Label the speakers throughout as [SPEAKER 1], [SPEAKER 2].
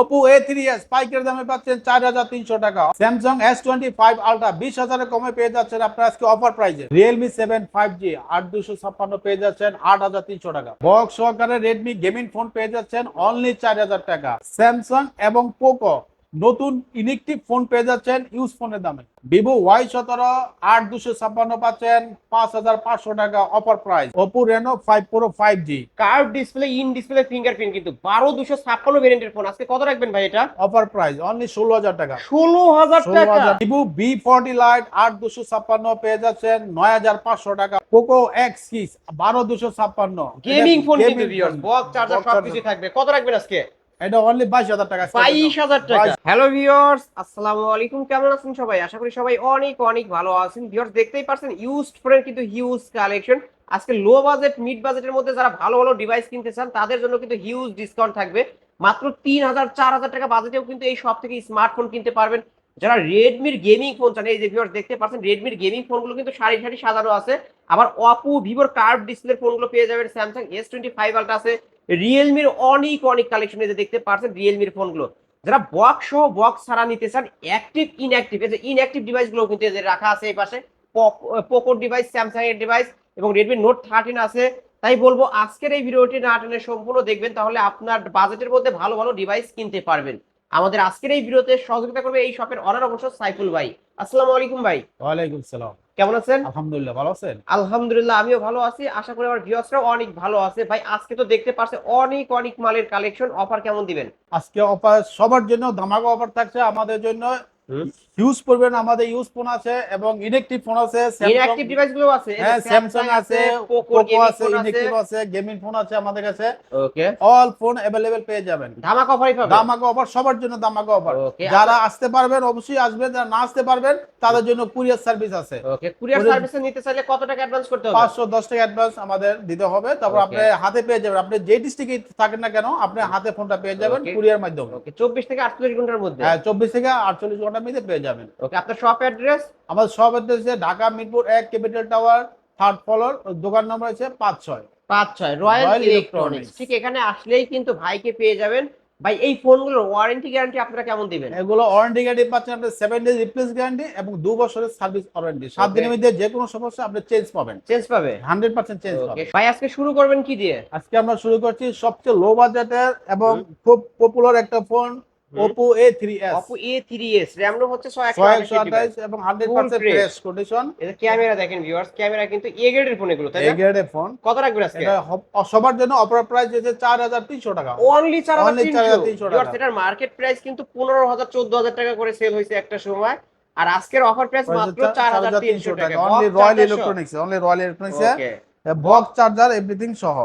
[SPEAKER 1] Oppo A three S পাইকারি দামে পাচ্ছেন চার হাজার তিনশো টাকা। Samsung S twenty five ultra বিশ হাজারের কমে পেয়ে যাচ্ছেন আপনার আজকে অফার প্রাইজে রিয়েলমি সেভেন ফাইভ জি আট দুশো ছাপ্পান্ন পেয়ে যাচ্ছেন আট হাজার তিনশো টাকা। বক্স সহকারে রেডমি গেমিং ফোন পেয়ে যাচ্ছেন অনলি চার হাজার টাকা। স্যামসাং এবং পোকো নতুন ইলেকট্রিক ফোন পেয়ে যাচ্ছেন ইউজ ফোনের দামে। ভিভো ওয়াই সতেরো আট দুশো ছাপ্পান্ন পাচ্ছেন পাঁচ হাজার পাঁচশো টাকা offer price Oppo Reno five pro five G
[SPEAKER 2] curve display in display fingerprint কিন্তু। বারো দুশো ছাপ্পান্ন ভেরিয়েন্টের ফোন আজকে কত রাখবেন ভাই এটা?
[SPEAKER 1] অফার প্রাইস অনলি ষোলো হাজার টাকা।
[SPEAKER 2] ষোলো হাজার টাকা।
[SPEAKER 1] ভিভো বি ফর্টি লাইট আট দুশো ছাপ্পান্ন পেয়ে যাচ্ছেন নয় হাজার পাঁচশো টাকা। পোকো এক্স কিস বারো দুশো ছাপ্পান্ন।
[SPEAKER 2] গেমিং ফোন কিন্তু ভিউয়ার্স বক্স চার্জার সবকিছু থাকবে। কত রাখবেন আজকে?
[SPEAKER 1] এটা অনলি বাইশ হাজার টাকা
[SPEAKER 2] বাইশ হাজার টাকা। হ্যালো ভিউয়ার্স আসসালামু আলাইকুম কেমন আছেন সবাই? আশা করি সবাই অনেক অনেক ভালো আছেন। ভিউয়ার্স দেখতেই পারছেন ইউজড ফোনের কিন্তু হিউজ কালেকশন আজকে লো বাজেট মিড বাজেটের মধ্যে যারা ভালো ভালো ডিভাইস কিনতে চান তাদের জন্য কিন্তু হিউজ ডিসকাউন্ট থাকবে। মাত্র তিন হাজার চার হাজার টাকা বাজেটেও কিন্তু এই সব থেকে স্মার্টফোন কিনতে পারবেন। যারা রেডমির গেমিং ফোন চান, এই যে ভিউয়ার্স দেখতে পাচ্ছেন রেডমির গেমিং ফোনগুলো কিন্তু সারি সারি সাজানো আছে। আবার অপো ভিভোর কার্ভ ডিসপ্লে ফোনগুলো পেয়ে যাবেন Samsung S twenty five ultra আছে। রিয়েলমির অনেক অনেক কালেকশন এই যে দেখতে পাচ্ছেন রিয়েলমির ফোনগুলো যারা বক্স সহ বক্স ছাড়া নিতে চান অ্যাক্টিভ ইনঅ্যাক্টিভ এই যে ইনঅ্যাক্টিভ ডিভাইসগুলো কিন্তু রাখা আছে এই পাশে। পোকো ডিভাইস স্যামসাং এর ডিভাইস এবং রেডমি নোট থার্টিন আছে। তাই বলব আজকের এই ভিডিওটি না টেনে সম্পূর্ণ দেখবেন, তাহলে আপনার বাজেটের মধ্যে ভালো ভালো ডিভাইস কিনতে পারবেন। আমাদের আজকের এই ভিডিওতে সহযোগিতা করবে এই শপের অনার অবশ্য সাইফুল ভাই। আসসালামু আলাইকুম ভাই।
[SPEAKER 1] ওয়ালাইকুম সালাম।
[SPEAKER 2] কেমন আছেন?
[SPEAKER 1] আলহামদুলিল্লাহ ভালো আছেন?
[SPEAKER 2] আলহামদুলিল্লাহ আমিও ভালো আছি। আশা করি আমার ভিউয়ার্সরাও অনেক ভালো আছে। ভাই আজকে তো দেখতে পারছে অনেক অনেক মালের কালেকশন অফার কেমন দিবেন?
[SPEAKER 1] আজকে অফার সবার জন্য ধামাকা অফার থাকছে আমাদের জন্য ইউজ করবেন আমাদের ইউজ ফোন আছে এবং ইলেকট্রিক ফোন আছে
[SPEAKER 2] ইনঅ্যাক্টিভ ডিভাইসগুলো আছে
[SPEAKER 1] হ্যাঁ স্যামসাং আছে
[SPEAKER 2] পোকো
[SPEAKER 1] আছে ইলেকট্রিক আছে। গেমিং ফোন আছে আমাদের কাছে।
[SPEAKER 2] ওকে
[SPEAKER 1] অল ফোন অ্যাভেলেবেল পেয়ে যাবেন।
[SPEAKER 2] ধামাকা অফারই পাবে
[SPEAKER 1] দামাকা অফার সবার জন্য দামাকা অফার যারা আসতে পারবেন অবশ্যই আসবেন যারা না আসতে পারবেন তাদের জন্য কুরিয়ার সার্ভিস আছে।
[SPEAKER 2] ওকে কুরিয়ার সার্ভিসে নিতে চাইলে কত টাকা অ্যাডভান্স করতে হবে?
[SPEAKER 1] পাঁচশো দশ টাকা অ্যাডভান্স আমাদের দিতে হবে। তারপর আপনি হাতে পেয়ে যাবেন। আপনি যে ডিস্ট্রিক্টে থাকেন না কেন আপনি হাতে ফোনটা পেয়ে যাবেন কুরিয়ার মাধ্যমে।
[SPEAKER 2] ওকে 24 থেকে 48 ঘণ্টার মধ্যে?
[SPEAKER 1] হ্যাঁ চব্বিশ থেকে আটচল্লিশ ঘণ্টার মধ্যে পেয়ে যাবেন।
[SPEAKER 2] ওকে আপনার শপ অ্যাড্রেস
[SPEAKER 1] আমাদের সব হচ্ছে ঢাকা মিরপুর এক ক্যাপিটাল টাওয়ার থার্ড ফ্লোর দোকান নম্বর হচ্ছে পাঁচ ছয়।
[SPEAKER 2] পাঁচ ছয় রয়্যাল ইলেকট্রনিক্স ঠিক এখানে আসলেই কিন্তু ভাইকে পেয়ে যাবেন। ভাই এই ফোনগুলোর ওয়ারেন্টি গ্যারান্টি আপনারা কেমন দিবেন?
[SPEAKER 1] এগুলো ওয়ারেন্টি গ্যারান্টি পাচ্ছেন আপনি সেভেন ডেজ রিপ্লেস গ্যারান্টি এবং দু বছরের সার্ভিস ওয়ারেন্টি সাত দিনের মধ্যে যে কোনো সমস্যা আপনি চেঞ্জ পাবেন।
[SPEAKER 2] চেঞ্জ পাবে?
[SPEAKER 1] হান্ড্রেড পার্সেন্ট চেঞ্জ পাবে
[SPEAKER 2] ভাই আজকে শুরু করবেন কি দিয়ে?
[SPEAKER 1] আজকে আমরা শুরু করছি সবচেয়ে লো বাজেটের এবং খুব পপুলার একটা phone Oppo A three S
[SPEAKER 2] Oppo A3s RAM ROM হচ্ছে 128
[SPEAKER 1] ছয় এবং hundred
[SPEAKER 2] Full
[SPEAKER 1] percent
[SPEAKER 2] fresh।
[SPEAKER 1] Fresh condition
[SPEAKER 2] এটা ক্যামেরা দেখেন ভিউয়ার্স ক্যামেরা কিন্তু এ গ্রেডের ফোন এগুলো তাই না?
[SPEAKER 1] গ্রেডের ফোন
[SPEAKER 2] কত রাখবেন আজকে?
[SPEAKER 1] এটা সবার জন্য অফার প্রাইস হচ্ছে চার হাজার তিনশো টাকা।
[SPEAKER 2] অনলি চার হাজার তিনশো।
[SPEAKER 1] 4,300
[SPEAKER 2] ভিউয়ার্স
[SPEAKER 1] টাকা।
[SPEAKER 2] এটার মার্কেট প্রাইস কিন্তু পনেরো হাজার চোদ্দ হাজার টাকা করে সেল হয়েছে একটা সময়। আর আজকের অফার প্রাইস মাত্র চার হাজার তিনশো টাকা।
[SPEAKER 1] Only Royal Electronics only Royal Electronics box charger everything সহ।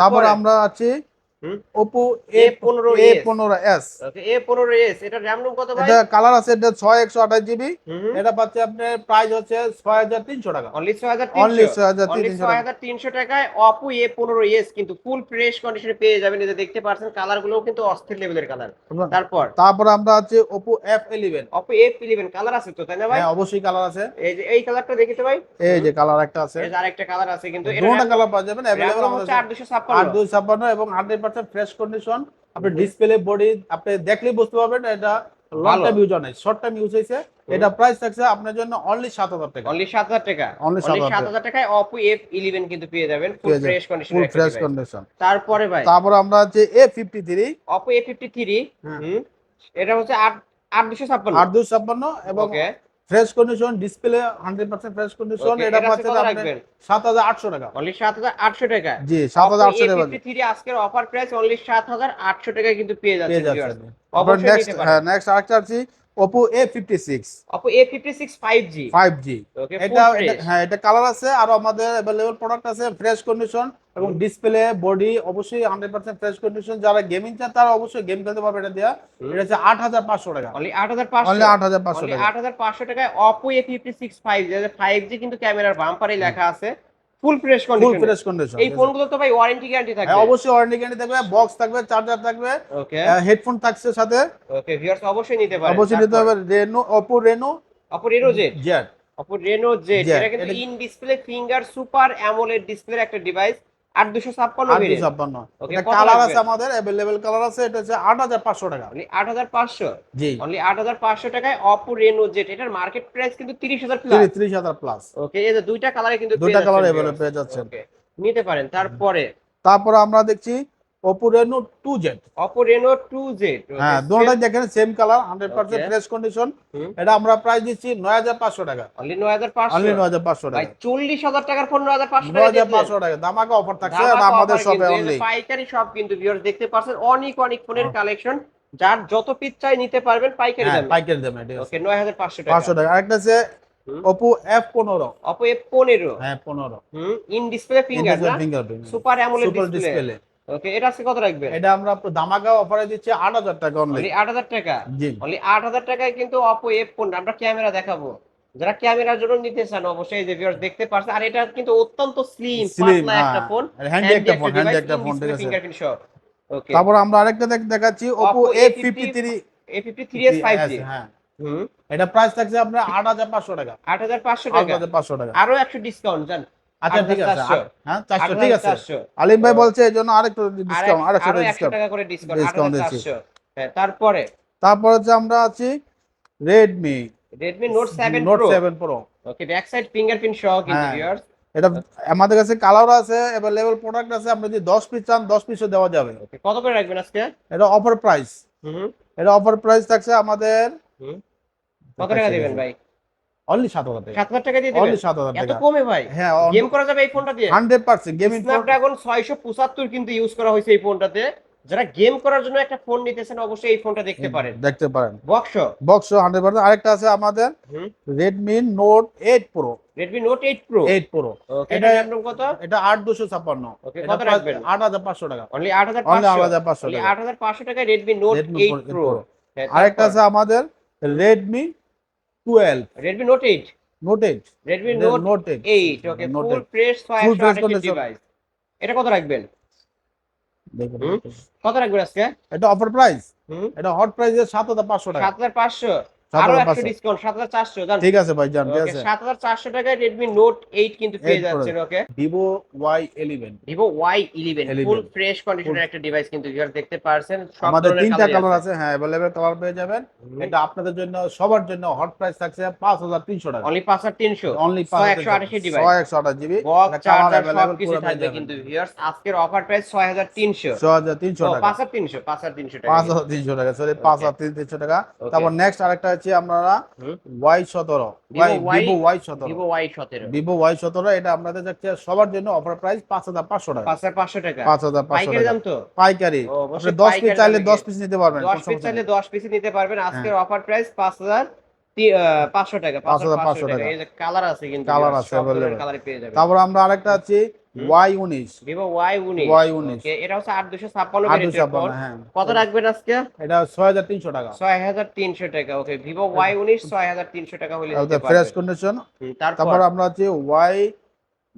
[SPEAKER 1] তারপর আমরা আছি
[SPEAKER 2] হুম।
[SPEAKER 1] ওপো এ
[SPEAKER 2] A15s
[SPEAKER 1] পনেরো এ পনেরো এস
[SPEAKER 2] ওকে এ পনেরো এস এটা র্যাম রোম কত ভাই?
[SPEAKER 1] এটা কালার আছে এটা ছয় একশো আঠাশ জিবি এটা পাচ্ছে আপনার প্রাইস হচ্ছে ছয় হাজার তিনশো টাকা।
[SPEAKER 2] অনলি ছয় হাজার
[SPEAKER 1] অনলি
[SPEAKER 2] তিনশো।
[SPEAKER 1] ছয় হাজার
[SPEAKER 2] অনলি
[SPEAKER 1] তিনশো
[SPEAKER 2] ছয়
[SPEAKER 1] টাকা।
[SPEAKER 2] হাজার তিনশো টাকায় কিন্তু ফুল ফ্রেশ কন্ডিশনে পেয়ে যাবেন। যে দেখতে পাচ্ছেন কালারগুলো কিন্তু অস্থির লেভেলের কালার তারপর?
[SPEAKER 1] তারপর আমরা আছে Oppo F eleven
[SPEAKER 2] Oppo F eleven colour আছে তো তাই না ভাই?
[SPEAKER 1] হ্যাঁ অবশ্যই কালার আছে।
[SPEAKER 2] এই যে এই কালারটা দেখেতে ভাই?
[SPEAKER 1] এই যে কালার একটা আছে।
[SPEAKER 2] এই যে আরেকটা কালার আছে কিন্তু এটা
[SPEAKER 1] দুটো কালার পাওয়া অ্যাভেলেবল
[SPEAKER 2] ROM
[SPEAKER 1] আমাদের
[SPEAKER 2] হচ্ছে আট দুশো
[SPEAKER 1] আট
[SPEAKER 2] ছাপ্পান্ন
[SPEAKER 1] দুই ছাপ্পান্ন এবং হান্ড্রেড পার্সেন্ট ফ্রেশ কন্ডিশন আপনি ডিসপ্লে বডি আপনি দেখলেই বুঝতে পারবেন এটা লং টাইম ইউজ নাই শর্ট টাইম ইউজ হয়েছে। এটা প্রাইস থাকছে আপনার জন্য অনলি সাত হাজার টাকা।
[SPEAKER 2] অনলি সাত হাজার টাকা। অনলি সাত হাজার টাকায় অপো এফ ইলেভেন কিন্তু পেয়ে যাবেন। Full fresh condition
[SPEAKER 1] full fresh condition
[SPEAKER 2] তারপরে ভাই।
[SPEAKER 1] তারপর আমরা হচ্ছে A fifty three
[SPEAKER 2] Oppo A fifty three
[SPEAKER 1] হ্যাঁ।
[SPEAKER 2] এটা হচ্ছে আট আট দুশো ছাপ্পান্ন।
[SPEAKER 1] আট দুই ছাপ্পান্ন এবং fresh condition display hundred percent fresh condition এটা পাচ্ছেন আপনি
[SPEAKER 2] রাখবেন?
[SPEAKER 1] সাত হাজার আটশো টাকা।
[SPEAKER 2] অনলি সাত হাজার আটশো টাকা।
[SPEAKER 1] জি সাত হাজার আটশো টাকা।
[SPEAKER 2] থ্রি আজকের অফার প্রাইস অনলি সাত হাজার আটশো টাকায় কিন্তু পেয়ে
[SPEAKER 1] যাচ্ছেন
[SPEAKER 2] অবশ্যই
[SPEAKER 1] নেক্সট হ্যাঁ নেক্সট আরেকটা আছে fifty six
[SPEAKER 2] five G
[SPEAKER 1] five G
[SPEAKER 2] okay
[SPEAKER 1] এটা হ্যাঁ এটা কালার আছে আর আমাদের অ্যাভেলেবল প্রোডাক্ট আছে ফ্রেশ কন্ডিশন এবং ডিসপ্লে বডি অবশ্যই হান্ড্রেড পার্সেন্ট ফ্রেশ কন্ডিশন যারা গেমিং চান তারা অবশ্যই গেম খেলতে পারবে এটা দেওয়া এটা হচ্ছে আট হাজার পাঁচশো টাকা।
[SPEAKER 2] অনলি আট হাজার পাঁচশো।
[SPEAKER 1] অনলি আট হাজার পাঁচশো টাকা।
[SPEAKER 2] আট হাজার পাঁচশো টাকায় Oppo A fifty six five five G কিন্তু ক্যামেরার বাম্পারে লেখা আছে। Full fresh
[SPEAKER 1] full
[SPEAKER 2] condition
[SPEAKER 1] fresh condition
[SPEAKER 2] এই ফোনগুলো তো ভাই ওয়ারেন্টি গ্যারান্টি থাকবে।
[SPEAKER 1] হ্যাঁ অবশ্যই ওয়ারেন্টি গ্যারান্টি থাকবে বক্স থাকবে চার্জার থাকবে
[SPEAKER 2] ওকে
[SPEAKER 1] হেডফোন থাকছে সাথে।
[SPEAKER 2] ওকে ভিউয়ার্স অবশ্যই নিতে পারেন।
[SPEAKER 1] অবশ্যই নিতে হবে Reno Oppo Reno
[SPEAKER 2] Oppo Reno Z
[SPEAKER 1] Z
[SPEAKER 2] Oppo Reno Z এটা কিন্তু in display finger super AMOLED ডিসপ্লের একটা ডিভাইস আট দুশো ছাপ্পান্ন।
[SPEAKER 1] দুশো কালার আছে আমাদের অ্যাভেলেবেল কালার আছে এটা হচ্ছে আট হাজার পাঁচশো টাকা।
[SPEAKER 2] আট হাজার পাঁচশো?
[SPEAKER 1] জি।
[SPEAKER 2] অনলি আট হাজার পাঁচশো টাকায় অপো রেনো জেট এটার মার্কেট প্রাইস কিন্তু তিরিশ হাজার প্লাস
[SPEAKER 1] ত্রিশ হাজার প্লাস
[SPEAKER 2] ওকে এই যে দুইটা কালারে কিন্তু
[SPEAKER 1] দুইটা কালার
[SPEAKER 2] যাচ্ছেন
[SPEAKER 1] অ্যাভেলেবেল পেয়ে যাচ্ছেন।
[SPEAKER 2] নিতে পারেন। তারপরে?
[SPEAKER 1] তারপরে আমরা দেখছি ওপো রেনো
[SPEAKER 2] রেনো
[SPEAKER 1] হ্যাঁ দেখেন সেম কালার. ফ্রেশ কন্ডিশন এটা আমরা প্রাইস দিচ্ছি নয় হাজার পাঁচশো টাকা।
[SPEAKER 2] অনলি
[SPEAKER 1] অনলি
[SPEAKER 2] টাকার ফোন নয় হাজার পাঁচশো
[SPEAKER 1] নয় হাজার পাঁচশো টাকা। দামাকা অফার থাকছে আর আমাদের শপে অনলি
[SPEAKER 2] পাইকারি সব কিন্তু ভিউয়ার্স দেখতে পাচ্ছেন অনেক অনেক ফোনের কালেকশন যার যত পিস চাই নিতে পারবেন পাইকারি
[SPEAKER 1] হ্যাঁ
[SPEAKER 2] দামে।
[SPEAKER 1] পাইকারি
[SPEAKER 2] ওকে টাকা।
[SPEAKER 1] পাঁচশো টাকা। আরেকটা আছে
[SPEAKER 2] হুম।
[SPEAKER 1] ওপো এফ পনেরো।
[SPEAKER 2] অপো এফ পনেরো।
[SPEAKER 1] হ্যাঁ পনেরো।
[SPEAKER 2] হুম in display finger super AMOLED display okay এটা আজকে কত রাখবেন?
[SPEAKER 1] এটা আমরা দামাকা অফারে দিচ্ছি আট হাজার টাকা অনলি
[SPEAKER 2] টাকা?
[SPEAKER 1] জি।
[SPEAKER 2] অনলি আট হাজার টাকায় কিন্তু অপো এফ ফোন আমরা ক্যামেরা দেখাবো। যারা ক্যামেরার জন্য নিতে চান অবশ্যই যে ভিউয়ার্স দেখতে পারছেন। আর এটা কিন্তু অত্যন্ত স্লিম পাতলা একটা। ফোন
[SPEAKER 1] হ্যান্ডি একটা ফোন হ্যান্ডি একটা ফোন ঠিক আছে।
[SPEAKER 2] ফিঙ্গারপ্রিন্ট ওকে
[SPEAKER 1] তারপর আমরা আরেকটা দেখ- দেখাচ্ছি
[SPEAKER 2] Oppo
[SPEAKER 1] এ
[SPEAKER 2] A53
[SPEAKER 1] fifty three
[SPEAKER 2] A53s 5G
[SPEAKER 1] হ্যাঁ।
[SPEAKER 2] হুম।
[SPEAKER 1] এটা প্রাইস থাকছে আপনার আট হাজার পাঁচশো টাকা।
[SPEAKER 2] 8500
[SPEAKER 1] আট
[SPEAKER 2] টাকা।
[SPEAKER 1] হাজার পাঁচশো টাকা।
[SPEAKER 2] আরও 100 ডিসকাউন্ট জান।
[SPEAKER 1] আচ্ছা ঠিক আছে। হ্যাঁ চারশো ঠিক আছে। আলিম ভাই বলছে এই জন্য আরেকটু ডিসকাউন্ট আরেকশো
[SPEAKER 2] আরও 100
[SPEAKER 1] ডিসকাউন্ট
[SPEAKER 2] টাকা করে ডিসকাউন্ট
[SPEAKER 1] দিচ্ছি।
[SPEAKER 2] হ্যাঁ তারপরে?
[SPEAKER 1] তারপর হচ্ছে আমরা আছি Redmi
[SPEAKER 2] Redmi Note 7
[SPEAKER 1] note
[SPEAKER 2] Pro
[SPEAKER 1] seven pro
[SPEAKER 2] okay back side fingerprint সহ কিন্তু
[SPEAKER 1] হ্যাঁ।
[SPEAKER 2] ভিউয়ার্স
[SPEAKER 1] এটা আমাদের কাছে কালার আছে প্রোডাক্ট আছে আপনি যদি দশ পিস চান দশ পিসও দেওয়া যাবে।
[SPEAKER 2] কত করে রাখবেন আজকে?
[SPEAKER 1] এটা অফার প্রাইস
[SPEAKER 2] হুম।
[SPEAKER 1] এটা অফার প্রাইস থাকছে আমাদের
[SPEAKER 2] কত টাকা দিবেন ভাই?
[SPEAKER 1] অনলি 7000 টাকা।
[SPEAKER 2] 7000 টাকা দিয়ে দিবেন
[SPEAKER 1] টাকা।
[SPEAKER 2] কমে ভাই।
[SPEAKER 1] হ্যাঁ
[SPEAKER 2] গেম করা যাবে এই ফোনটা দিয়ে। স্ন্যাপড্রাগন 675 কিন্তু ইউজ করা হয়েছে এই ফোনটাতে। যারা গেম করার জন্য একটা ফোন নিতেছেন অবশ্যই এই ফোনটা দেখতে পারেন।
[SPEAKER 1] দেখতে পারেন।
[SPEAKER 2] বক্স
[SPEAKER 1] বক্স 100% আরেকটা আছে আমাদের
[SPEAKER 2] Redmi Note 8 Pro
[SPEAKER 1] এটা
[SPEAKER 2] দাম কত?
[SPEAKER 1] এটা 8256
[SPEAKER 2] ওকে কত রাখবেন?
[SPEAKER 1] 8500 টাকা।
[SPEAKER 2] অনলি
[SPEAKER 1] হাজার
[SPEAKER 2] অনলি টাকায় রেডমি
[SPEAKER 1] নোট
[SPEAKER 2] 8
[SPEAKER 1] আরেকটা আছে আমাদের Redmi 12
[SPEAKER 2] Redmi Note 8
[SPEAKER 1] Note 8
[SPEAKER 2] Redmi Note,
[SPEAKER 1] Note 8
[SPEAKER 2] 8 okay full
[SPEAKER 1] press
[SPEAKER 2] 628 device এটা কত রাখবেন? কত রাখবেন আজকে?
[SPEAKER 1] এটা অফার প্রাইস এটা হট প্রাইস 7500 টাকা।
[SPEAKER 2] 7500 আরও
[SPEAKER 1] 7500
[SPEAKER 2] 100 ডিসকাউন্ট 7400 জান
[SPEAKER 1] ঠিক আছে ভাই জান ঠিক আছে।
[SPEAKER 2] 7400 টাকায় Redmi Note 8 কিন্তু পেয়ে যাচ্ছেন okay
[SPEAKER 1] Vivo Y
[SPEAKER 2] Vivo Y11 full fresh কন্ডিশনের একটা ডিভাইস কিন্তু ভিউয়ার দেখতে পারছেন।
[SPEAKER 1] আমাদের তিনটা কালার আছে। হ্যাঁ অ্যাভেলেবেল কালার পেয়ে যাবেন। এটা আপনাদের জন্য সবার জন্য হট প্রাইস থাকছে পাঁচ হাজার তিনশো টাকা।
[SPEAKER 2] অনলি 5300
[SPEAKER 1] অনলি
[SPEAKER 2] একশো আঠাশি ডিভাইস
[SPEAKER 1] ছয় একশো আঠাশ জিবি।
[SPEAKER 2] বক্স চার্জার
[SPEAKER 1] অ্যাভেলেবেল
[SPEAKER 2] সবকিছু থাকবে কিন্তু ভিউয়ার্স আজকের অফার প্রাইস 6300
[SPEAKER 1] ছ হাজার তিনশো টাকা।
[SPEAKER 2] 5300 5300 টাকা।
[SPEAKER 1] টাকা সরি টাকা। তারপর নেক্সট আরেকটা হচ্ছে আমরা ওয়াই সতেরো।
[SPEAKER 2] ওয়াই সতেরো
[SPEAKER 1] ভিভো ওয়াই সতেরো।
[SPEAKER 2] Vivo Y17
[SPEAKER 1] ভিভো ওয়াই সতেরো এটা আপনাদের যাচ্ছে সবার জন্য অফার প্রাইস পাঁচ হাজার পাঁচশো টাকা।
[SPEAKER 2] 5500 টাকা।
[SPEAKER 1] পাঁচ হাজার পাঁচশো
[SPEAKER 2] পাইকারি
[SPEAKER 1] টাকা।
[SPEAKER 2] দাম তো?
[SPEAKER 1] পাইকারি।
[SPEAKER 2] ও, অবশ্যই
[SPEAKER 1] দশ পিস চাইলে দশ পিস নিতে পারবেন
[SPEAKER 2] 10 পিস চাইলে 10 পিস নিতে পারবেন। আজকের
[SPEAKER 1] হ্যাঁ।
[SPEAKER 2] অফার প্রাইস 5000 500 টাকা
[SPEAKER 1] 5500
[SPEAKER 2] 5500 টাকা।
[SPEAKER 1] টাকা।
[SPEAKER 2] এই যে কালার আছে কিন্তু
[SPEAKER 1] Colour আছে
[SPEAKER 2] সব ধরনের
[SPEAKER 1] available।
[SPEAKER 2] কালারে পেয়ে যাবেন।
[SPEAKER 1] তারপর আমরা আরেকটা আছি। ওয়াই
[SPEAKER 2] Vivo Y19
[SPEAKER 1] Y19
[SPEAKER 2] এটা হচ্ছে 8256
[SPEAKER 1] আট
[SPEAKER 2] ভেরিয়েন্টের
[SPEAKER 1] ছাপ্পান্ন হ্যাঁ।
[SPEAKER 2] কত রাখবেন আজকে?
[SPEAKER 1] এটা টাকা।
[SPEAKER 2] 6300 টাকা। ওকে Vivo Y19 6300 টাকা হলে নিতে
[SPEAKER 1] ফ্রেশ কন্ডিশন
[SPEAKER 2] তারপর?
[SPEAKER 1] আমরা আছি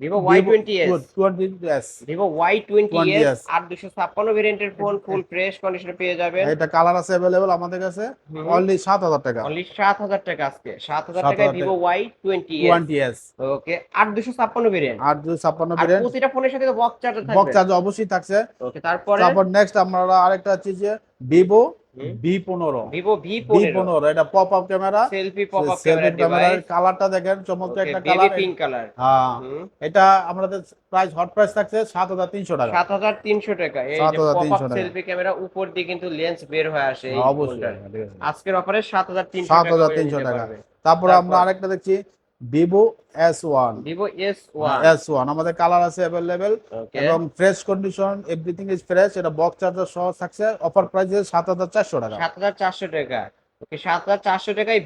[SPEAKER 1] Y
[SPEAKER 2] Vivo Y20s
[SPEAKER 1] twenty S
[SPEAKER 2] Vivo Y20s
[SPEAKER 1] 20s
[SPEAKER 2] 8256 ভেরিয়েন্টের ফোন ফুল ফ্রেশ কন্ডিশনে পেয়ে যাবেন।
[SPEAKER 1] এটা কালার আছে অ্যাভেলেবল আমাদের কাছে। অনলি সাত হাজার টাকা।
[SPEAKER 2] অনলি 7000 টাকা আজকে। 7000
[SPEAKER 1] 7,000
[SPEAKER 2] টাকায়
[SPEAKER 1] টাকা।
[SPEAKER 2] Vivo Y20s
[SPEAKER 1] twenty S
[SPEAKER 2] okay 8256 variant
[SPEAKER 1] আর দুই ছাপ্পান্ন
[SPEAKER 2] আর
[SPEAKER 1] ভেরিয়েন্ট
[SPEAKER 2] প্রতিটা ফোনের সাথে বক্স চার্জার
[SPEAKER 1] বক্স
[SPEAKER 2] থাকবে।
[SPEAKER 1] চার্জ অবশ্যই থাকছে।
[SPEAKER 2] ওকে তারপরে?
[SPEAKER 1] তারপর নেক্সট আমরা আরেকটা আছে যে ভিভো ভি পনেরো।
[SPEAKER 2] Vivo
[SPEAKER 1] ভি পনেরো। এটা pop up camera
[SPEAKER 2] selfie pop up camera
[SPEAKER 1] কালারটা দেখেন চমৎকার একটা কালার
[SPEAKER 2] পিঙ্ক কালার
[SPEAKER 1] হ্যাঁ। এটা আমাদের প্রাইস হট প্রাইস থাকছে সাত হাজার তিনশো টাকা।
[SPEAKER 2] 7300 টাকা। এই যে
[SPEAKER 1] 7,300
[SPEAKER 2] পপ আপ সেলফি ক্যামেরা উপর দিয়ে কিন্তু লেন্স বের হয়ে আসে এই
[SPEAKER 1] হ্যাঁ, অবশ্যই
[SPEAKER 2] ফোনটার।
[SPEAKER 1] ঠিক আছে।
[SPEAKER 2] আজকের অফারে
[SPEAKER 1] সাত হাজার তিনশো টাকা। তারপরে আমরা? আরেকটা দেখছি Vivo S one
[SPEAKER 2] Vivo S one
[SPEAKER 1] S one আমাদের কালার আছে অ্যাভেলেবেল এবং fresh condition everything is fresh এটা বক্স চার্জার সহ থাকছে অফার প্রাইস সাত হাজার চারশো টাকা।
[SPEAKER 2] 7400 টাকা। ওকে 7400 টাকায়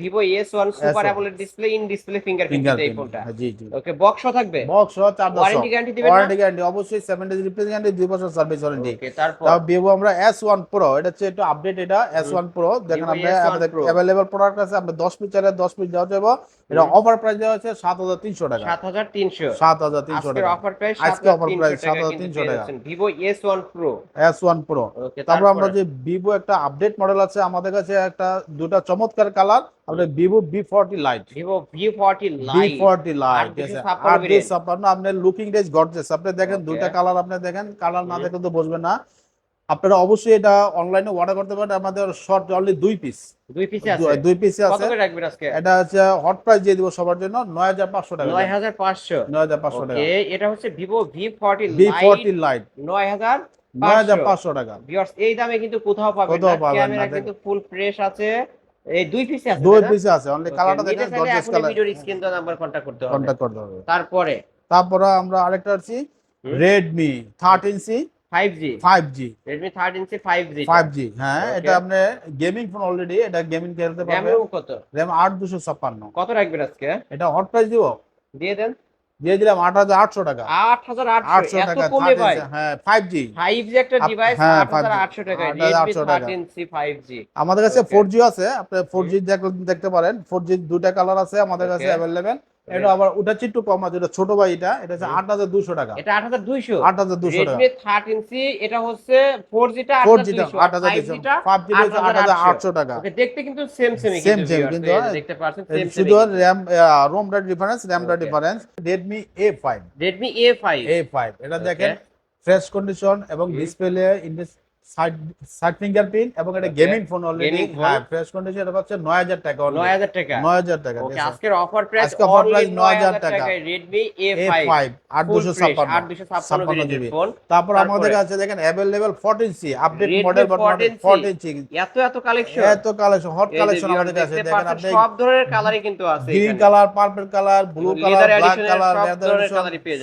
[SPEAKER 2] S1 super AMOLED display in display fingerprint এই ফোনটা।
[SPEAKER 1] জি জি।
[SPEAKER 2] ওকে বক্স থাকবে?
[SPEAKER 1] বক্স সহ
[SPEAKER 2] ওয়ারেন্টি গ্যারান্টি দিবেন
[SPEAKER 1] ওয়ারেন্টি গ্যারান্টি অবশ্যই সেভেন ডেজ রিপ্লেস গ্যারান্টি দুই বছর সার্ভিস ওয়ারেন্টি
[SPEAKER 2] ওকে তারপর?
[SPEAKER 1] তাও ভিভো আমরা এটা হচ্ছে একটু আপডেট এটা দেখেন আমরা
[SPEAKER 2] S1
[SPEAKER 1] আমাদের
[SPEAKER 2] Pro।
[SPEAKER 1] প্রোডাক্ট আছে আমরা দশ পিস চাইলে দশ পিস দেওয়া যাব। এটা অফার প্রাইস দেওয়া হাজার তিনশো টাকা।
[SPEAKER 2] 7300
[SPEAKER 1] সাত হাজার তিনশো
[SPEAKER 2] আজকের
[SPEAKER 1] টাকা।
[SPEAKER 2] অফার প্রাইস
[SPEAKER 1] আজকে offer price
[SPEAKER 2] 7300 টাকা কিন্তু
[SPEAKER 1] 7300
[SPEAKER 2] পেয়ে
[SPEAKER 1] টাকা।
[SPEAKER 2] S1 Pro
[SPEAKER 1] ওয়ান প্রো তারপর আমরা যে ভিভো একটা আপডেট মডেল আছে আমাদের কাছে একটা দুটা চমৎকার কালার আপনার Vivo V forty lite
[SPEAKER 2] Vivo forty
[SPEAKER 1] V
[SPEAKER 2] lite
[SPEAKER 1] forty lite ঠিক আছে।
[SPEAKER 2] ছাপ্পান্ন
[SPEAKER 1] আট দুই ছাপ্পান্ন আপনার লুকিং ডেজ গর্জেস আপনি দেখেন. দুইটা কালার আপনি দেখেন কালার না। দেখলে তো বুঝবেন না। আপনারা অবশ্যই এটা অনলাইনে অর্ডার করতে পারেন আমাদের শর্ট অনলি দুই পিস
[SPEAKER 2] দুই পিস আছে।
[SPEAKER 1] দুই পিসে আছে।
[SPEAKER 2] করে রাখবেন আজকে?
[SPEAKER 1] এটা হচ্ছে হট প্রাইস দিয়ে দিব সবার জন্য নয় হাজার পাঁচশো টাকা।
[SPEAKER 2] নয় হাজার পাঁচশো।
[SPEAKER 1] নয় হাজার পাঁচশো টাকা।
[SPEAKER 2] ওকে এটা হচ্ছে Vivo V forty
[SPEAKER 1] V
[SPEAKER 2] lite
[SPEAKER 1] forty lite
[SPEAKER 2] নয় হাজার
[SPEAKER 1] নয় হাজার
[SPEAKER 2] পাঁচশো।
[SPEAKER 1] পাঁচশো টাকা।
[SPEAKER 2] ভিউয়ার্স এই দামে কিন্তু কোথাও পাবেন না। ক্যামেরা কিন্তু ফুল ফ্রেশ আছে। এই দুই পিসে আছে
[SPEAKER 1] দুই? পিসে আছে। অনলি কালারটা দেখেন
[SPEAKER 2] চাইলে
[SPEAKER 1] কালার
[SPEAKER 2] ভিডিওর স্ক্রিন দেওয়া নাম্বার কন্টাক্ট করতে হবে।
[SPEAKER 1] কন্ট্যাক্ট করতে হবে।
[SPEAKER 2] তারপরে?
[SPEAKER 1] তারপরে আমরা আরেকটা আছি
[SPEAKER 2] 5G Redmi 13C 5G
[SPEAKER 1] five জি হ্যাঁ এটা আপনি গেমিং ফোন অলরেডি এটা গেমিং খেলতে
[SPEAKER 2] RAM
[SPEAKER 1] পারবে
[SPEAKER 2] ROM কত?
[SPEAKER 1] দুশো ছাপ্পান্ন।
[SPEAKER 2] কত রাখবেন আজকে?
[SPEAKER 1] এটা হট প্রাইস দিব।
[SPEAKER 2] দিয়ে দেন।
[SPEAKER 1] দিয়ে দিলাম আট হাজার আটশো টাকা।
[SPEAKER 2] 8800
[SPEAKER 1] আটশো টাকা
[SPEAKER 2] কমে ভাই।
[SPEAKER 1] 13C, হ্যাঁ ফাইভ জি
[SPEAKER 2] 5G একটা
[SPEAKER 1] আপ-
[SPEAKER 2] ডিভাইস
[SPEAKER 1] হ্যাঁ,
[SPEAKER 2] 8800 টাকা
[SPEAKER 1] আটশো টাকা।
[SPEAKER 2] 13C 5G
[SPEAKER 1] আমাদের কাছে ফোর জি আছে আপনি ফোর জি দেখতে পারেন। ফোর জি দুটা কালার আছে আমাদের কাছে অ্যাভেলেবেল এটা আবার ওটা একটু কম আছে এটা ছোট ভাই এটা এটা হচ্ছে। আট হাজার দুশো টাকা।
[SPEAKER 2] এটা 8200
[SPEAKER 1] আট হাজার দুশো টাকা।
[SPEAKER 2] Redmi 13C এটা হচ্ছে 4G টা
[SPEAKER 1] ফোর জিটা
[SPEAKER 2] 8200
[SPEAKER 1] আট হাজার দুশো
[SPEAKER 2] 5G টা
[SPEAKER 1] ফাইভ জি আট হাজার আটশো টাকা।
[SPEAKER 2] ওকে দেখতে কিন্তু সেম সেম
[SPEAKER 1] Same,
[SPEAKER 2] কিন্তু দেখতে পাচ্ছেন সেম সেম
[SPEAKER 1] শুধু র্যাম রোমটা ডিফারেন্স র্যামটা
[SPEAKER 2] Okay.
[SPEAKER 1] Difference Redmi A five
[SPEAKER 2] Redmi A5
[SPEAKER 1] A five এটা দেখেন ফ্রেশ কন্ডিশন এবং ডিসপ্লে সাইড সাইড ফিঙ্গারপ্রিন্ট এবং এটা গেমিং ফোন অলরেডি হ্যাঁ ফ্রেশ কন্ডিশন এটা পাচ্ছে নয় হাজার টাকা
[SPEAKER 2] নয় হাজার টাকা।
[SPEAKER 1] নয় হাজার টাকা
[SPEAKER 2] ওকে আজকের অফার প্রাইস
[SPEAKER 1] আজকে offer price 9,000 টাকা।
[SPEAKER 2] Redmi A5
[SPEAKER 1] ফাইভ আট দুশো ছাপ্পান্ন।
[SPEAKER 2] 8256
[SPEAKER 1] জিবি
[SPEAKER 2] ফোন
[SPEAKER 1] তারপর আমাদের কাছে দেখেন আপডেট
[SPEAKER 2] Redmi
[SPEAKER 1] মডেল
[SPEAKER 2] 14C এত এত কালেকশন
[SPEAKER 1] এত কালেকশন হট কালেকশন আমাদের কাছে দেখেন আপনি
[SPEAKER 2] সব ধরনের কালারই কিন্তু আছে
[SPEAKER 1] green colour purple colour blue colour black colour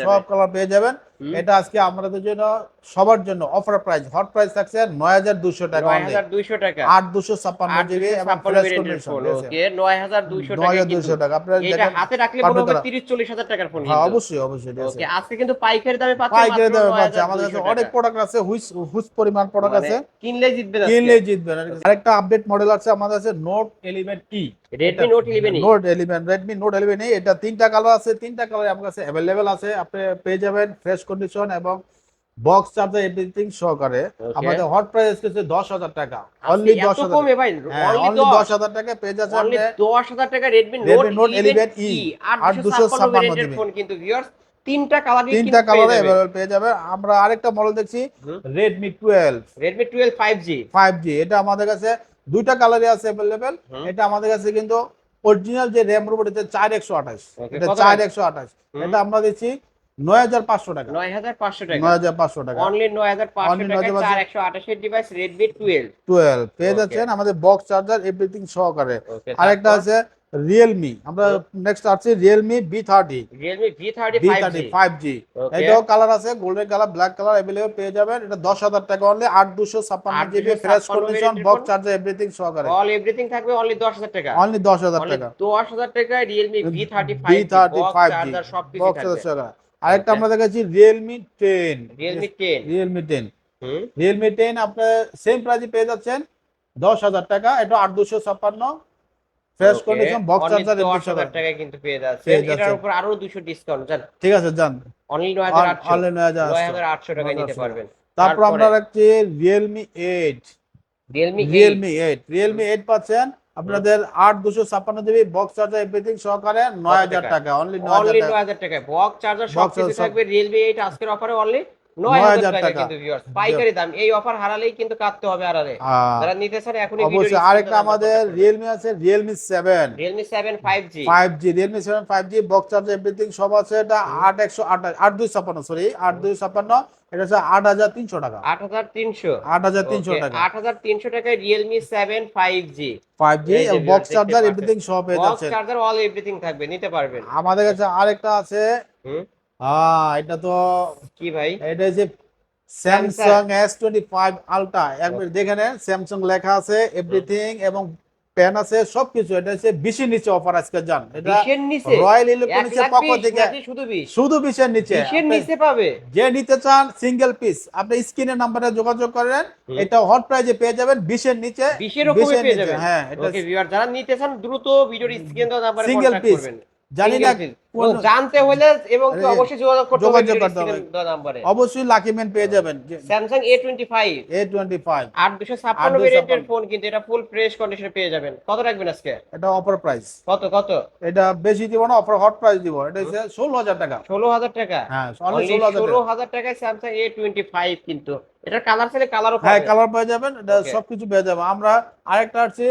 [SPEAKER 2] সব।
[SPEAKER 1] কালার পেয়ে যাবেন। এটা আজকে আমাদের জন্য সবার জন্য অফার প্রাইস হট প্রাইস থাকছে নয় হাজার দুশো টাকা only।
[SPEAKER 2] 9200 টাকা।
[SPEAKER 1] আট দুশো ছাপ্পান্ন জিবি এবং
[SPEAKER 2] 8256
[SPEAKER 1] ফ্রেশ
[SPEAKER 2] ফোন ওকে 9200
[SPEAKER 1] নয়
[SPEAKER 2] টাকা
[SPEAKER 1] হাজার দুশো টাকা। আপনারা
[SPEAKER 2] এটা হাতে রাখলে। 30 40 হাজার টাকার ফোন
[SPEAKER 1] হ্যাঁ অবশ্যই অবশ্যই
[SPEAKER 2] ওকে আজকে কিন্তু পাইকারি দামে পাচ্ছেন
[SPEAKER 1] পাইকারি দামে পাচ্ছে। আমাদের কাছে অনেক প্রোডাক্ট আছে হুইস হুইস পরিমাণ প্রোডাক্ট
[SPEAKER 2] মানে
[SPEAKER 1] আছে।
[SPEAKER 2] কিনলে জিতবেন।
[SPEAKER 1] কিনলে জিতবেন আরেকটা আপডেট মডেল আছে আমাদের কাছে note eleven E
[SPEAKER 2] Redmi Note 11
[SPEAKER 1] note eleven Redmi note eleven এটা তিনটা কালার আছে তিনটা কালার আমার কাছে অ্যাভেলেবেল আছে। আপনি পেয়ে যাবেন ফ্রেশ কন্ডিশন এবং বক্স চার্জার এভরিথিং সহকারে। আমাদের হট প্রাইস হচ্ছে দশ হাজার টাকা। অনলি দশ হাজার হ্যাঁ অনলি
[SPEAKER 2] 10
[SPEAKER 1] দশ হাজার টাকা পেয়ে যাচ্ছে
[SPEAKER 2] অনলি
[SPEAKER 1] আপনি
[SPEAKER 2] দশ হাজার টাকা Redmi
[SPEAKER 1] Redmi
[SPEAKER 2] note
[SPEAKER 1] 11E,
[SPEAKER 2] E
[SPEAKER 1] আর
[SPEAKER 2] আর দুশো ছাপ্পান্ন
[SPEAKER 1] জিবি।
[SPEAKER 2] ফোন কিন্তু ভিউয়ার্স তিনটা কালারই
[SPEAKER 1] তিনটা কালারে অ্যাভেলেবেল পেয়ে যাবে। আমরা আরেকটা মডেল দেখছি
[SPEAKER 2] হুম।
[SPEAKER 1] Redmi twelve
[SPEAKER 2] Redmi twelve five G
[SPEAKER 1] five G এটা আমাদের কাছে দুইটা কালারে আছে
[SPEAKER 2] হুম।
[SPEAKER 1] এটা আমাদের কাছে কিন্তু অরিজিনাল যে র্যাম রোবট এটা চার একশো আঠাশ।
[SPEAKER 2] Okay,
[SPEAKER 1] এটা
[SPEAKER 2] কত
[SPEAKER 1] চার
[SPEAKER 2] টাকা?
[SPEAKER 1] একশো আঠাশ।
[SPEAKER 2] হুম।
[SPEAKER 1] এটা আমরা দিচ্ছি নয় হাজার পাঁচশো টাকা।
[SPEAKER 2] নয় হাজার পাঁচশো টাকা।
[SPEAKER 1] নয় হাজার পাঁচশো টাকা।
[SPEAKER 2] অনলি নয় হাজার পাঁচশো টাকা চার একশো আঠাশের ডিভাইস রেডমি টুয়েলভ
[SPEAKER 1] টুয়েলভ পেয়ে যাচ্ছেন আমাদের বক্স চার্জার এভরিথিং সহকারে। আরেকটা আছে রিয়েলমি আমরা next Realme B thirty
[SPEAKER 2] Realme V thirty
[SPEAKER 1] B
[SPEAKER 2] five
[SPEAKER 1] thirty five G এটাও কালার আছে golden colour black colour available পেয়ে যাবেন। এটা দশ হাজার টাকা অনলি আট দুশো ছাপ্পান্ন GB
[SPEAKER 2] 8,256
[SPEAKER 1] fresh condition box charger everything সহকারে।
[SPEAKER 2] অল এভরিথিং থাকবে অনলি দশ হাজার টাকা।
[SPEAKER 1] অনলি দশ হাজার টাকা।
[SPEAKER 2] দশ হাজার টাকায় Realme V thirty
[SPEAKER 1] B thirty five G
[SPEAKER 2] charger সব কিছু থাকবে।
[SPEAKER 1] চার্জার আরেকটা আমরা দেখাচ্ছি Realme ten
[SPEAKER 2] Realme ten
[SPEAKER 1] Realme ten Realme ten আপনার সেম প্রাইসে পেয়ে যাচ্ছেন দশ হাজার টাকা এটা আট দুশো ছাপ্পান্ন। Fresh
[SPEAKER 2] Okay,
[SPEAKER 1] condition box
[SPEAKER 2] only
[SPEAKER 1] charger
[SPEAKER 2] 10,000 টাকায় কিন্তু পেয়ে যাচ্ছে এটার উপর আরও দুশো ডিসকাউন্ট জান।
[SPEAKER 1] ঠিক আছে যান
[SPEAKER 2] অনলি নয় হাজার আটশো। টাকায় নিতে
[SPEAKER 1] 9,800
[SPEAKER 2] পারবেন।
[SPEAKER 1] তারপর আমরা রাখছি Realme eight
[SPEAKER 2] Realme
[SPEAKER 1] Realme eight Realme eight পাচ্ছেন আপনাদের আট দুশো ছাপ্পান্ন জিবি বক্স চার্জার এভরিথিং সহকারে নয় হাজার
[SPEAKER 2] টাকা?
[SPEAKER 1] অনলি নয় হাজার
[SPEAKER 2] নয়
[SPEAKER 1] টাকা
[SPEAKER 2] বক্স চার্জার সব কিছু থাকবে রিয়েলমি এইট আজকের অফারে অনলি
[SPEAKER 1] 9,000
[SPEAKER 2] টাকা
[SPEAKER 1] টাকা।
[SPEAKER 2] কিন্তু viewers, পাইকারি দাম এই অফার হারালেই কিন্তু কাটতে হবে যারা নিতে চান এখনই
[SPEAKER 1] অবশ্যই। আরেকটা আমাদের আছে বক্স এভরিথিং সব আছে। এটা সরি হচ্ছে আট হাজার তিনশো টাকা।
[SPEAKER 2] টাকায়
[SPEAKER 1] বক্স চার্জার
[SPEAKER 2] পাচ্ছেন।
[SPEAKER 1] এভরিথিং সব পেয়ে
[SPEAKER 2] বক্স চার্জার অল এভরিথিং থাকবে নিতে পারবেন।
[SPEAKER 1] আমাদের কাছে আরেকটা আছে।
[SPEAKER 2] হুম।
[SPEAKER 1] হ্যাঁ এটা তো
[SPEAKER 2] কি ভাই?
[SPEAKER 1] এটা হচ্ছে Samsung S twenty five ultra একবার দেখে নেন স্যামসাং লেখা আছে এভরিথিং এবং প্যান আছে সবকিছু। এটা হচ্ছে বিশের নিচে অফার আজকে যান এটা রয়্যাল ইলেকট্রনিক্সের পক্ষ থেকে
[SPEAKER 2] শুধু বিশ?
[SPEAKER 1] শুধু বিশের নিচে।
[SPEAKER 2] বিশের নিচে পাবে?
[SPEAKER 1] যে নিতে চান সিঙ্গেল পিস আপনি স্ক্রিনের নাম্বারে যোগাযোগ করেন এটা হট প্রাইজে পেয়ে যাবেন বিশের নিচে। বিশের
[SPEAKER 2] পেয়ে
[SPEAKER 1] নিচে,
[SPEAKER 2] যাবেন?
[SPEAKER 1] হ্যাঁ এটা
[SPEAKER 2] ওকে ভিউয়ার যারা নিতে চান দ্রুত ভিডিওর স্ক্রিন নাম্বারে
[SPEAKER 1] piece।
[SPEAKER 2] করবেন।
[SPEAKER 1] জানি না
[SPEAKER 2] জানতে হলে এবং অবশ্যই যোগাযোগ করতে হবে। নাম্বারে।
[SPEAKER 1] অবশ্যই লাকি ম্যান পেয়ে যাবেন।
[SPEAKER 2] Samsung A twenty five
[SPEAKER 1] A twenty five
[SPEAKER 2] আট দুশো ছাপ্পান্ন
[SPEAKER 1] 8256
[SPEAKER 2] ভেরিয়েন্টের ফোন কিন্তু এটা ফুল ফ্রেশ কন্ডিশনে পেয়ে যাবেন। কত রাখবেন আজকে?
[SPEAKER 1] এটা অফার প্রাইস
[SPEAKER 2] কত কত?
[SPEAKER 1] এটা বেশি দিব না অফার হট প্রাইস দিব। এটা হচ্ছে ষোলো হাজার টাকা।
[SPEAKER 2] ষোলো হাজার টাকা?
[SPEAKER 1] হ্যাঁ অনলি
[SPEAKER 2] Only
[SPEAKER 1] ষোলো হাজার
[SPEAKER 2] ষোলো
[SPEAKER 1] টাকা
[SPEAKER 2] হাজার টাকায় স্যামসাং এ টোয়েন্টি ফাইভ কিন্তু। এটা কালার ছেলে কালারও
[SPEAKER 1] হ্যাঁ কালার পেয়ে যাবেন। এটা সবকিছু পেয়ে যাবেন। আমরা আরেকটা আছে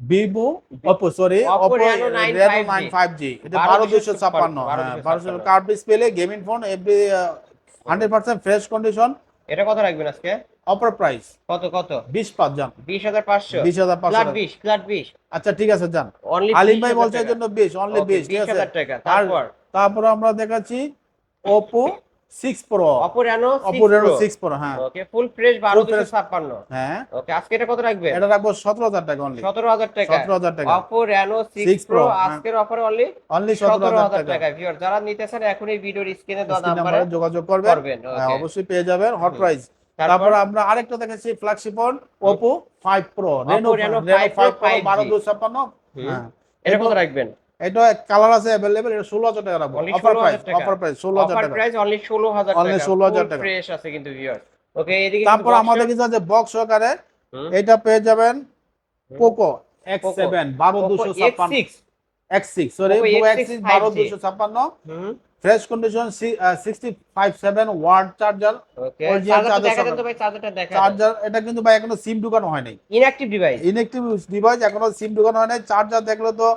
[SPEAKER 1] Vivo Oppo sorry Oppo
[SPEAKER 2] Reno 9 5G
[SPEAKER 1] five G এটা
[SPEAKER 2] 12
[SPEAKER 1] বারো দুশো ছাপ্পান্ন
[SPEAKER 2] 12
[SPEAKER 1] হ্যাঁ
[SPEAKER 2] 1256
[SPEAKER 1] card display gaming phone every hundred percent fresh condition
[SPEAKER 2] এটা কত রাখবেন আজকে?
[SPEAKER 1] অফার প্রাইস
[SPEAKER 2] কত কত?
[SPEAKER 1] বিশ পাঁচ
[SPEAKER 2] বিশ হাজার পাঁচশো। ফ্ল্যাট
[SPEAKER 1] টাকা।
[SPEAKER 2] বিশ ফ্ল্যাট বিশ।
[SPEAKER 1] আচ্ছা ঠিক আছে যান।
[SPEAKER 2] অনলি
[SPEAKER 1] আলিম ভাই বলছে এর জন্য বিশ অনলি বিশ ঠিক আছে।
[SPEAKER 2] টাকা
[SPEAKER 1] আর
[SPEAKER 2] তারপর?
[SPEAKER 1] আমরা দেখাচ্ছি Oppo six pro
[SPEAKER 2] Oppo Reno
[SPEAKER 1] Oppo Reno pro হ্যাঁ
[SPEAKER 2] ওকে ফুল ফ্রেশ বারো
[SPEAKER 1] Full
[SPEAKER 2] দুশো
[SPEAKER 1] fresh।
[SPEAKER 2] ছাপ্পান্ন।
[SPEAKER 1] হ্যাঁ।
[SPEAKER 2] ওকে আজকে এটা কত রাখবেন
[SPEAKER 1] এটা রাখব সতেরো হাজার টাকা অনলি
[SPEAKER 2] সতেরো হাজার টাকা।
[SPEAKER 1] সতেরো হাজার টাকা।
[SPEAKER 2] Oppo Reno
[SPEAKER 1] 6
[SPEAKER 2] six pro. আজকের অফার অনলি
[SPEAKER 1] অনলি সতেরো
[SPEAKER 2] সতেরো
[SPEAKER 1] হাজার
[SPEAKER 2] হাজার
[SPEAKER 1] টাকা।
[SPEAKER 2] টাকা। ভিউয়ার যারা নিতেছেন এখন এই ভিডিওর স্ক্রিনে দেওয়া নাম্বারে
[SPEAKER 1] যোগাযোগ করবেন।
[SPEAKER 2] করবেন
[SPEAKER 1] হ্যাঁ, অবশ্যই পেয়ে যাবেন। হট। প্রাইস
[SPEAKER 2] তারপর?
[SPEAKER 1] আমরা আরেকটা দেখাচ্ছি flagship phone Oppo five pro Reno
[SPEAKER 2] Reno 5 Pro
[SPEAKER 1] five pro বারো দুশো ছাপ্পান্ন। হ্যাঁ।
[SPEAKER 2] এটা কত রাখবেন?
[SPEAKER 1] এটা কালার আছে অ্যাভেলেবেল এটা ষোলো হাজার টাকা রাখব অফার প্রাইস অফার প্রাইস ষোলো হাজার
[SPEAKER 2] অফার প্রাইস অনলি ষোলো হাজার
[SPEAKER 1] Only
[SPEAKER 2] টাকা।
[SPEAKER 1] 16,000 টাকা।
[SPEAKER 2] ফ্রেশ আছে কিন্তু ভিউয়ার ওকে এদিকে
[SPEAKER 1] তারপর আমাদের কিছু আছে বক্স সহকারে এটা পেয়ে যাবেন পোকো এক্স
[SPEAKER 2] Poco।
[SPEAKER 1] সেভেন বারো দুশো ছাপ্পান্ন।
[SPEAKER 2] X6
[SPEAKER 1] six sorry Poco
[SPEAKER 2] X6
[SPEAKER 1] X six বারো দুশো ছাপ্পান্ন। Fresh condition sixty five seven watt charger
[SPEAKER 2] okay
[SPEAKER 1] Original
[SPEAKER 2] দেখা দেন তো ভাই চার্জারটা দেখা
[SPEAKER 1] চার্জার এটা কিন্তু ভাই এখনও সিম ঢুকানো হয় নাই।
[SPEAKER 2] ইনঅ্যাক্টিভ ডিভাইস
[SPEAKER 1] ইনএক্টিভ ডিভাইস এখনও সিম ঢুকানো হয় নাই। চার্জার দেখলে তো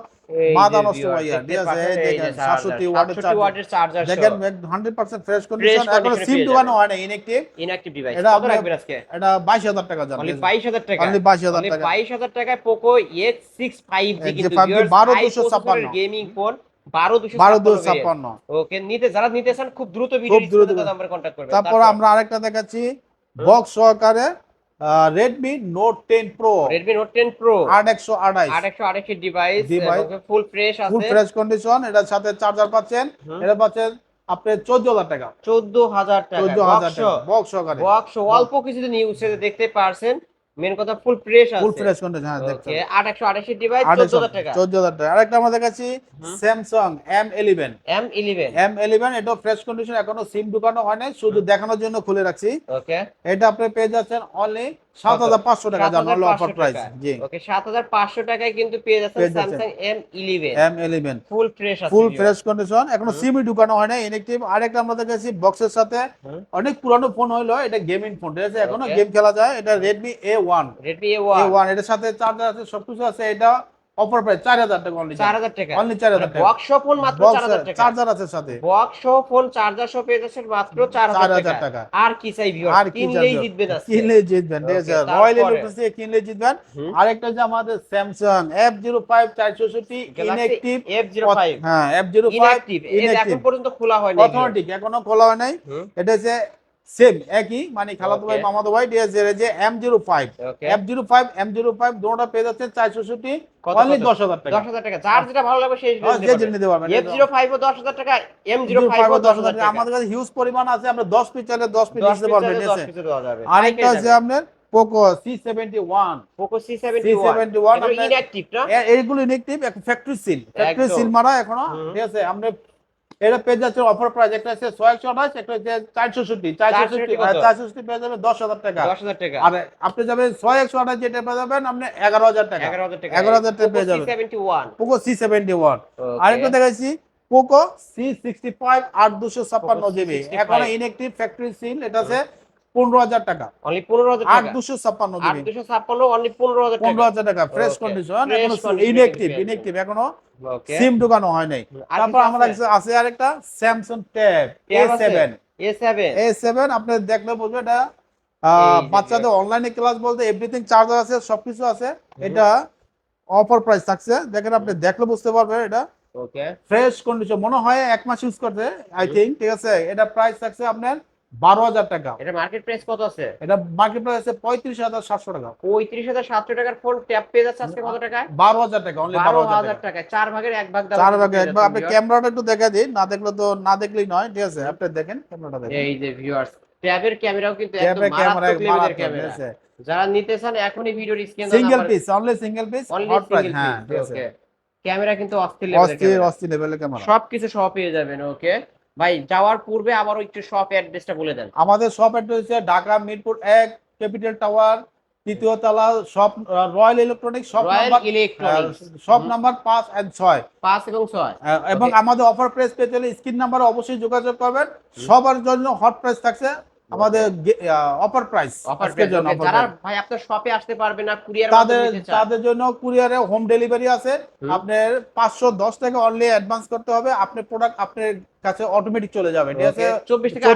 [SPEAKER 1] মাথা নষ্ট ঠিক আছে এই দেখেন 67 ওয়াটের চার্জার
[SPEAKER 2] ওয়াটের চার্জার
[SPEAKER 1] দেখেন 100% ফ্রেশ কন্ডিশন
[SPEAKER 2] এখনও
[SPEAKER 1] সিম
[SPEAKER 2] পেয়ে
[SPEAKER 1] হয় নাই ইনএক্টিভ
[SPEAKER 2] ইনঅ্যাক্টিভ ডিভাইস
[SPEAKER 1] এটা
[SPEAKER 2] কত রাখবেন আজকে?
[SPEAKER 1] এটা 22000 টাকা জান
[SPEAKER 2] অনলি 22000 টাকা।
[SPEAKER 1] Only 22,000 টাকা।
[SPEAKER 2] 22000 টাকায় পোকো X6 5G
[SPEAKER 1] X6
[SPEAKER 2] কিন্তু
[SPEAKER 1] 12,256
[SPEAKER 2] গেমিং ফোন 12256
[SPEAKER 1] 12256
[SPEAKER 2] ওকে নিতে যারা নিতে চান খুব দ্রুত ভিডিও
[SPEAKER 1] দ্রুত।
[SPEAKER 2] নাম্বার কন্টাক্ট করবেন।
[SPEAKER 1] তারপর আমরা আরেকটা দেখাচ্ছি বক্স সহকারে Redmi note ten pro
[SPEAKER 2] Redmi note ten pro
[SPEAKER 1] আট একশো আঠাইশ।
[SPEAKER 2] 8128 device
[SPEAKER 1] Device।
[SPEAKER 2] Full fresh
[SPEAKER 1] full fresh condition এটার সাথে চার্জার পাচ্ছেন। এটা পাচ্ছেন আপনি চোদ্দ হাজার টাকা।
[SPEAKER 2] 14000 টাকা।
[SPEAKER 1] চোদ্দ হাজার টাকা বক্স সহকারে
[SPEAKER 2] বক্স অল্প কিছুদিন ইউজ দেখতে পারছেন। মেন কথা ফুল ফ্রেশ আছে।
[SPEAKER 1] ফুল ফ্রেশ কন্ডিশন হ্যাঁ দেখছেন
[SPEAKER 2] ওকে 8128 ডিভাইস 14000 টাকা
[SPEAKER 1] চোদ্দ হাজার টাকা। আরেকটা আমাদের
[SPEAKER 2] কাছে
[SPEAKER 1] Samsung M eleven
[SPEAKER 2] M11
[SPEAKER 1] M eleven এটা ফ্রেশ কন্ডিশন এখনও সিম ঢুকানো হয় নাই শুধু দেখানোর জন্য খুলে রাখছি।
[SPEAKER 2] ওকে
[SPEAKER 1] এটা আপনি পেয়ে যাচ্ছেন অনলি সাত হাজার পাঁচশো টাকা জানালো অফার প্রাইস জি।
[SPEAKER 2] ওকে 7500 টাকায় কিন্তু পেয়ে যাচ্ছেন Samsung M eleven
[SPEAKER 1] M eleven
[SPEAKER 2] full fresh
[SPEAKER 1] full fresh condition
[SPEAKER 2] এখনও।
[SPEAKER 1] সিমই ঢুকানো হয় না ইনেকটিভ আরেকটা আমরা দেখেছি বক্সের সাথে। অনেক পুরানো ফোন হইল এটা গেমিং ফোন ঠিক আছে?
[SPEAKER 2] এখনও
[SPEAKER 1] গেম খেলা যায় এটা Redmi A one
[SPEAKER 2] Redmi
[SPEAKER 1] A one এটার সাথে চার্জার আছে সবকিছু আছে এটা অফার প্রাইস চার হাজার টাকা অনলি
[SPEAKER 2] 4000 টাকা।
[SPEAKER 1] অনলি চার হাজার টাকা।
[SPEAKER 2] বক্স ফোন মাত্র 4000 টাকা।
[SPEAKER 1] চার্জার আছে সাথে।
[SPEAKER 2] বক্স ফোন চার্জার সহ পেয়ে যাচ্ছেন মাত্র 4000
[SPEAKER 1] 4000
[SPEAKER 2] টাকা। আর কি চাই ভিউয়ার
[SPEAKER 1] আর
[SPEAKER 2] কিনলেই জিতবেন
[SPEAKER 1] জিতবেন ঠিক আছে। রয়্যাল? ইলেকট্রিক কিনলে জিতবেন। আরেকটা যে আমাদের স্যামসাং এফ জিরো ফাইভ চারশোষট্টি
[SPEAKER 2] Galaxy
[SPEAKER 1] ইনএক্টিভ
[SPEAKER 2] F05
[SPEAKER 1] হ্যাঁ এফ জিরো ফাইভ
[SPEAKER 2] ইনঅ্যাক্টিভ এটা এখন পর্যন্ত খোলা হয়নি।
[SPEAKER 1] অথেন্টিক এখনও খোলা হয় নাই। এটা হচ্ছে সেম একই মানে খালাতো ভাই. মামাতো ভাই যে M zero five F zero five M zero five দুটোটা পেয়ে যাচ্ছে চারশোষট্টি অনলি দশ হাজার টাকা।
[SPEAKER 2] 10000 টাকা। যার যেটা ভালো লাগবে সেই
[SPEAKER 1] হ্যাঁ, যে জিনিস নিতে পারবেন
[SPEAKER 2] F05 ও 10000 টাকা M05 ও
[SPEAKER 1] দশ হাজার টাকা।
[SPEAKER 2] টাকা।
[SPEAKER 1] আমাদের কাছে হিউজ পরিমাণ আছে আমরা দশ পিস চাইলে দশ পিস
[SPEAKER 2] 10
[SPEAKER 1] দিতে পারবেন আছে
[SPEAKER 2] পিসে দেওয়া
[SPEAKER 1] আরেকটা আছে আপনার Poco C seventy one
[SPEAKER 2] Poco C71
[SPEAKER 1] C71
[SPEAKER 2] এটা ইনঅ্যাক্টিভ না?
[SPEAKER 1] এইগুলো ইনেকটিভ ফ্যাক্টরি সিল ফ্যাক্টরি
[SPEAKER 2] একদম।
[SPEAKER 1] সিল মারা
[SPEAKER 2] এখনও
[SPEAKER 1] ঠিক আছে? আমরা এটা পেয়ে যাচ্ছে অফার প্রাইস একটা আছে ছয়শো আঠাশ একটা হচ্ছে চারশোষট্টি চারশোষট্টি
[SPEAKER 2] 460 চারশো
[SPEAKER 1] চারশোষট্টি পেয়ে যাবেন দশ হাজার টাকা।
[SPEAKER 2] 10000 টাকা।
[SPEAKER 1] আর আপনি যাবেন ছয় একশো আঠাশ যেটা পেয়ে যাবেন আপনি এগারো হাজার টাকা।
[SPEAKER 2] 11000 টাকা।
[SPEAKER 1] 11,000 টাকা পেয়ে যাবেন।
[SPEAKER 2] C71
[SPEAKER 1] Poco C seventy one আরেকটা দেখাচ্ছি পোকো সি সিক্সটি ফাইভ আট দুশো ছাপ্পান্ন জিবি
[SPEAKER 2] C65
[SPEAKER 1] এখনও ইনএক্টিভ ফ্যাক্টরি সিল এটা আছে পনেরো হাজার টাকা।
[SPEAKER 2] অনলি 15000
[SPEAKER 1] আট দুশো ছাপ্পান্ন জিবি
[SPEAKER 2] 8256 অনলি 15000
[SPEAKER 1] পনেরো হাজার টাকা। ফ্রেশ কন্ডিশন ইনএক্টিভ ইনএক্টিভ
[SPEAKER 2] এখনও
[SPEAKER 1] সিম ঢুকানো হয় নাই। তারপর আমার
[SPEAKER 2] আছে?
[SPEAKER 1] কাছে আছে আরেকটা Samsung tab A? Seven A seven আপনি দেখলে বুঝবে এটা বাচ্চাদের অনলাইনে ক্লাস বলতে এভরিথিং চার্জার আছে সবকিছু আছে। এটা অফার প্রাইস থাকছে। দেখেন আপনি দেখলে বুঝতে পারবেন এটা।
[SPEAKER 2] ওকে
[SPEAKER 1] ফ্রেশ কন্ডিশন মনে হয় এক মাস ইউজ করতে আই থিঙ্ক ঠিক আছে? এটা প্রাইস থাকছে আপনার বারো হাজার টাকা।
[SPEAKER 2] এটা মার্কেট প্রাইস কত আছে?
[SPEAKER 1] এটা মার্কেট প্রাইস আছে পঁয়ত্রিশ হাজার সাতশো টাকা।
[SPEAKER 2] 35700 টাকার ফোন ট্যাব পেয়ে যাচ্ছে আজকে কত টাকায়?
[SPEAKER 1] বারো হাজার টাকা অনলি বারো হাজার
[SPEAKER 2] 12000
[SPEAKER 1] টাকা
[SPEAKER 2] টাকা চার ভাগের এক ভাগ
[SPEAKER 1] চার
[SPEAKER 2] কিন্তু
[SPEAKER 1] ভাগে
[SPEAKER 2] পেয়ে
[SPEAKER 1] একবার আপনি ক্যামেরাটা একটু দেখা দিন না দেখলে তো না দেখলেই নয় ঠিক আছে আপনি দেখেন ক্যামেরাটা দেখেন।
[SPEAKER 2] এই যে ভিউয়ার্স ট্যাবের ক্যামেরাও কিন্তু একদম মারাত্মক লেভেলের ক্যামেরা যারা নিতে চান এখনই ভিডিওর screen
[SPEAKER 1] single piece only single piece hot price হ্যাঁ ঠিক আছে।
[SPEAKER 2] ক্যামেরা কিন্তু অস্থির এর
[SPEAKER 1] অস্থির অস্থির লেভেলের ক্যামেরা
[SPEAKER 2] সবকিছু সহ পেয়ে যাবেন ওকে ভাই যাওয়ার পূর্বে আবারও একটু শপ অ্যাড্রেসটা বলে দেন।
[SPEAKER 1] আমাদের শপ অ্যাড্রেস হচ্ছে ঢাকা মিরপুর এক ক্যাপিটাল টাওয়ার তৃতীয় তলা shop royal electronic shop number shop number পাঁচ এন্ড ছয়।
[SPEAKER 2] পাঁচ এবং ছয়।
[SPEAKER 1] এবং আমাদের অফার প্রাইস পেতে হলে স্ক্রিন নাম্বার অবশ্যই যোগাযোগ করবেন। সবার জন্য হট প্রাইস থাকছে। আমাদের অফার প্রাইস আজকের জন্য
[SPEAKER 2] যারা। ভাই আপনার শপে আসতে পারবে না কুরিয়ার
[SPEAKER 1] তাদের তাদের জন্য কুরিয়ারে হোম ডেলিভারি আছে। আপনার পাঁচশো দশ টাকা অনলি অ্যাডভান্স করতে হবে। আপনার প্রোডাক্ট আপনার কাছে অটোমেটিক চলে যাবে ঠিক আছে?
[SPEAKER 2] চব্বিশ থেকে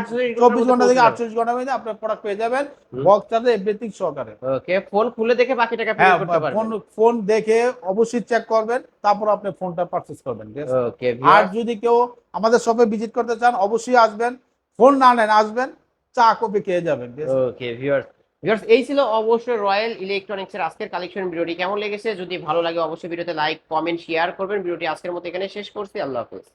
[SPEAKER 1] চব্বিশ ঘণ্টা থেকে আটচল্লিশ ঘণ্টার মধ্যে আপনার প্রোডাক্ট পেয়ে যাবেন। বক্স চার্জে এভরিথিং সহকারে
[SPEAKER 2] ওকে ফোন খুলে দেখে বাকি টাকা পে
[SPEAKER 1] হ্যাঁ
[SPEAKER 2] করতে পারবেন।
[SPEAKER 1] ফোন ফোন দেখে অবশ্যই চেক করবেন তারপর আপনি ফোনটা পারচেজ করবেন ঠিক আছে?
[SPEAKER 2] ওকে
[SPEAKER 1] আর যদি কেউ আমাদের শপে ভিজিট করতে চান অবশ্যই আসবেন। ফোন না নেন আসবেন। চা কপি খেয়ে যাবেন
[SPEAKER 2] ওকে ভিউয়ার্স ভিউয়ার্স এই ছিল অবশ্যই রয়্যাল ইলেকট্রনিক্সের আজকের কালেকশন ভিডিওটি। কেমন লেগেছে? যদি ভালো লাগে, অবশ্যই ভিডিওতে লাইক কমেন্ট শেয়ার করবেন। ভিডিওটি আজকের মতো এখানে শেষ করছি। আল্লাহ হাফেজ।